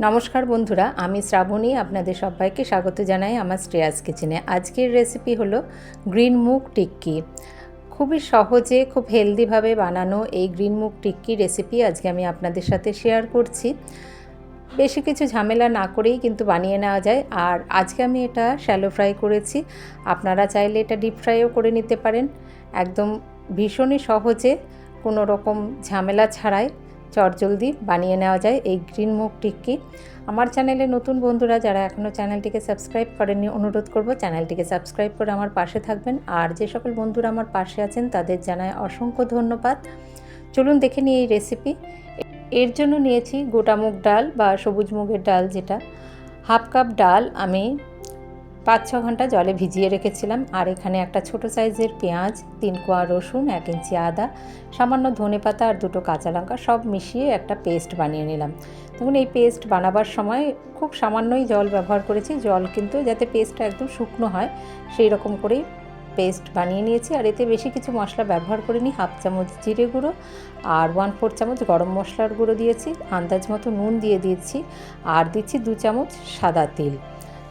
নমস্কার বন্ধুরা, আমি শ্রাবণী, আপনাদের সবাইকে স্বাগত জানাই আমার শ্রেয়াস কিচেনে। আজকের রেসিপি হলো গ্রিন মুগ টিক্কি। খুবই সহজে, খুব হেলদিভাবে বানানো এই গ্রিন মুগ টিক্কি রেসিপি আজকে আমি আপনাদের সাথে শেয়ার করছি। বেশি কিছু ঝামেলা না করেই কিন্তু বানিয়ে নেওয়া যায়। আর আজকে আমি এটা শ্যালো ফ্রাই করেছি। আপনারা চাইলে এটা ডিপ ফ্রাইও করে নিতে পারেন। একদম ভীষণই সহজে, কোনো রকম ঝামেলা ছাড়াই। চটজলদি বানিয়ে নেওয়া যায় এই গ্রিন মুগ টিক্কি। আমার চ্যানেলে নতুন বন্ধুরা যারা এখনও চ্যানেলটিকে সাবস্ক্রাইব করেননি, অনুরোধ করব চ্যানেলটিকে সাবস্ক্রাইব করে আমার পাশে থাকবেন। আর যে সকল বন্ধুরা আমার পাশে আছেন, তাদের জানায় অসংখ্য ধন্যবাদ। চলুন দেখে নিই এই রেসিপি এর জন্য নিয়েছি গোটা মুগ ডাল বা সবুজ মুগের ডাল যেটা। হাফ কাপ ডাল আমি পাঁচ, ছ ঘণ্টা জলে ভিজিয়ে রেখেছিলাম। আর এখানে একটা ছোট সাইজের পেঁয়াজ, তিন কোয়া রসুন, এক ইঞ্চি আদা, সামান্য ধনে পাতা আর দুটো কাঁচা লঙ্কা সব মিশিয়ে একটা পেস্ট বানিয়ে নিলাম। দেখুন, এই পেস্ট বানাবার সময় খুব সামান্যই জল ব্যবহার করেছি। জল কিন্তু যাতে পেস্টটা একদম শুকনো হয়, সেই রকম করেই পেস্ট বানিয়ে নিয়েছি। আর এতে বেশি কিছু মশলা ব্যবহার করিনি। হাফ চামচ জিরে গুঁড়ো আর ওয়ান ফোর চামচ গরম মশলার গুঁড়ো দিয়েছি। আন্দাজ মতো নুন দিয়ে দিয়েছি। আর দিচ্ছি দু চামচ সাদা তিল।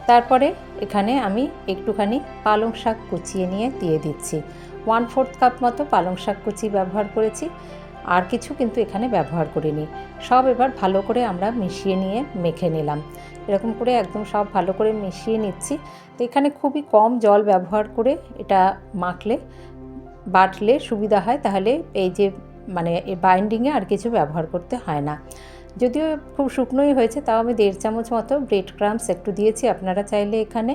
তারপরে এখানে আমি একটুখানি পালং শাক কুচিয়ে নিয়ে দিয়ে দিচ্ছি। ওয়ান ফোর্থ কাপ মতো পালং শাক কুচি ব্যবহার করেছি, আর কিছু কিন্তু এখানে ব্যবহার করিনি। সব এবার ভালো করে আমরা মিশিয়ে নিয়ে মেখে নিলাম। এরকম করে একদম সব ভালো করে মিশিয়ে নিচ্ছি। তো এখানে খুবই কম জল ব্যবহার করে এটা মাখলে, বাটলে সুবিধা হয়, তাহলে এই যে মানে বাইন্ডিংয়ে আর কিছু ব্যবহার করতে হয় না। যদিও খুব শুকনোই হয়েছে, তাও আমি দেড় চামচ মতো ব্রেড ক্রামস একটু দিয়েছি। আপনারা চাইলে এখানে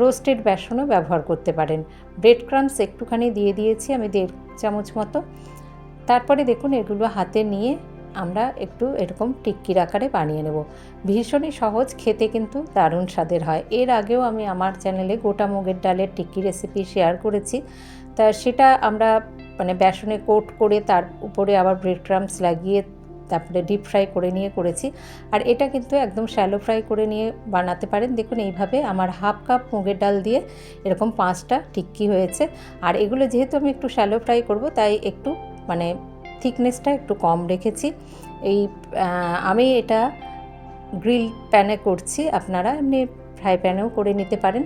রোস্টেড বেসনও ব্যবহার করতে পারেন। ব্রেড ক্রামস একটুখানি দিয়ে দিয়েছি আমি দেড় চামচ মতো। তারপরে দেখুন, এগুলো হাতে নিয়ে আমরা একটু এরকম টিক্কির আকারে বানিয়ে নেব। ভীষণই সহজ, খেতে কিন্তু দারুণ স্বাদের হয়। এর আগেও আমি আমার চ্যানেলে গোটা মুগের ডালের টিক্কি রেসিপি শেয়ার করেছি। তা সেটা আমরা মানে বেসনে কোট করে তার উপরে আবার ব্রেড ক্রামস লাগিয়ে তারপরে ডিপ ফ্রাই করে নিয়ে করেছি। আর এটা কিন্তু একদম শ্যালো ফ্রাই করে নিয়ে বানাতে পারেন। দেখুন এইভাবে আমার হাফ কাপ মুগের ডাল দিয়ে এরকম পাঁচটা টিক্কি হয়েছে। আর এগুলো যেহেতু আমি একটু শ্যালো ফ্রাই করব, তাই একটু মানে থিকনেসটা একটু কম রেখেছি। এই আমি এটা গ্রিল প্যানে করছি। আপনারা এমনি ফ্রাই প্যানেও করে নিতে পারেন।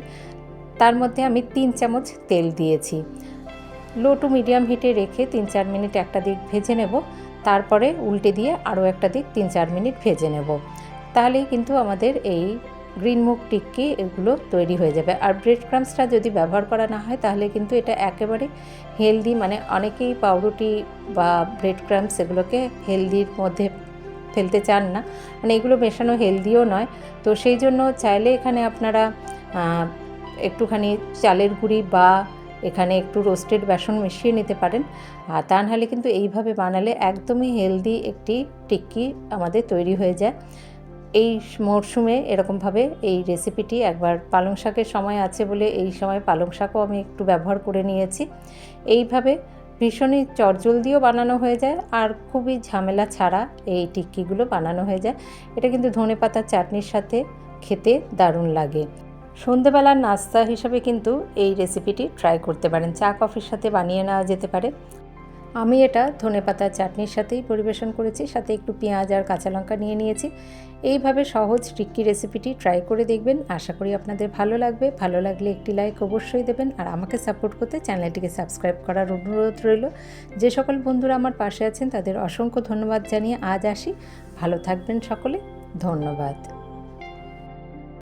তার মধ্যে আমি তিন চামচ তেল দিয়েছি। লো টু মিডিয়াম হিটে রেখে তিন চার মিনিট একটা দিক ভেজে নেব। তারপরে উল্টে দিয়ে আরও একটা দিক তিন চার মিনিট ভেজে নেব। তাহলেই কিন্তু আমাদের এই গ্রিন মুগ টিক্কি এগুলো তৈরি হয়ে যাবে। আর ব্রেড ক্রামসটা যদি ব্যবহার করা না হয়, তাহলে কিন্তু এটা একেবারে হেলদি মানে অনেকেই পাউরুটি বা ব্রেড ক্রামস এগুলোকে হেলদির মধ্যে ফেলতে চান না। মানে এগুলো মেশানো হেলদিও নয়। তো সেই জন্য চাইলে এখানে আপনারা একটুখানি চালের গুঁড়ি বা এখানে একটু রোস্টেড বেসন মিশিয়ে নিতে পারেন। আর তা নাহলে কিন্তু এইভাবে বানালে একদমই হেলদি একটি টিক্কি আমাদের তৈরি হয়ে যায়। এই মরশুমে এরকমভাবে এই রেসিপিটি একবার পালং শাকের সময় আছে বলে এই সময় পালং শাকও আমি একটু ব্যবহার করে নিয়েছি। এইভাবে ভীষণই চটজলদিও বানানো হয়ে যায় আর খুবই ঝামেলা ছাড়া এই টিক্কিগুলো বানানো হয়ে যায়। এটা কিন্তু ধনে পাতার চাটনির সাথে খেতে দারুণ লাগে। সন্ধেবেলার নাস্তা হিসাবে কিন্তু এই রেসিপিটি ট্রাই করতে পারেন। চা, কফির সাথে বানিয়ে নেওয়া যেতে পারে। আমি এটা ধনে পাতার চাটনির সাথেই পরিবেশন করেছি, সাথে একটু পেঁয়াজ আর কাঁচা লঙ্কা নিয়ে নিয়েছি। এইভাবে সহজ টিক্কি রেসিপিটি ট্রাই করে দেখবেন। আশা করি আপনাদের ভালো লাগবে। ভালো লাগলে একটি লাইক অবশ্যই দেবেন। আর আমাকে সাপোর্ট করতে চ্যানেলটিকে সাবস্ক্রাইব করার অনুরোধ রইল। যে সকল বন্ধুরা আমার পাশে আছেন, তাদের অসংখ্য ধন্যবাদ জানিয়ে আজ আসি। ভালো থাকবেন সকলে। ধন্যবাদ।